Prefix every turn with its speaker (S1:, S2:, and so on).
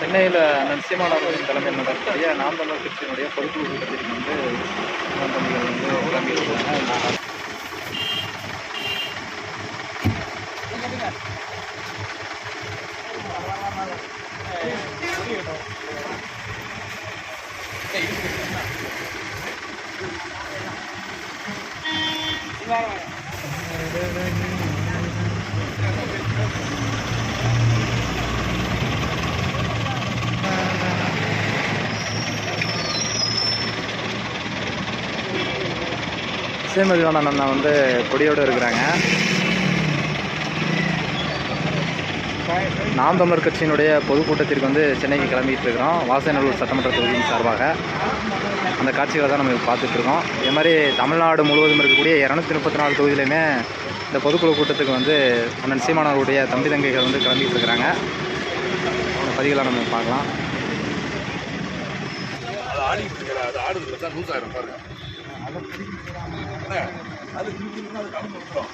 S1: சென்னையில் நரசிம்மராமன் தலைமை நடத்திய நாம் தமிழர் கட்சியினுடைய பொறுப்பு கூட்டத்திற்கு வந்து நாம் வந்து விளங்கியிருக்காங்க Thank you. சேமதிவான அண்ணன் வந்து கொடியோடு இருக்கிறாங்க. நாம் தமிழர் கட்சியினுடைய பொதுக்கூட்டத்திற்கு வந்து சென்னைக்கு கிளம்பிட்டு இருக்கிறோம். வாசநல்லூர் சட்டமன்ற தொகுதியின் சார்பாக அந்த காட்சிகளை தான் நம்ம பார்த்துட்டு இருக்கோம். இதே மாதிரி தமிழ்நாடு முழுவதும் இருக்கக்கூடிய இரநூத்தி முப்பத்தி நாலு தொகுதியிலையுமே இந்த பொதுக்குழு கூட்டத்துக்கு வந்து அண்ணன் சீமானவருடைய தம்பி தங்கைகள் வந்து கிளம்பிட்டு இருக்கிறாங்க. அந்த பதிவுகளை நம்ம பார்க்கலாம்.
S2: அது ஆடிட்டு அது ஆடுதுல தான் பாருங்க அண்ணே, அது கிழிச்சிருந்தா அது கம்மி பண்ணுறோம்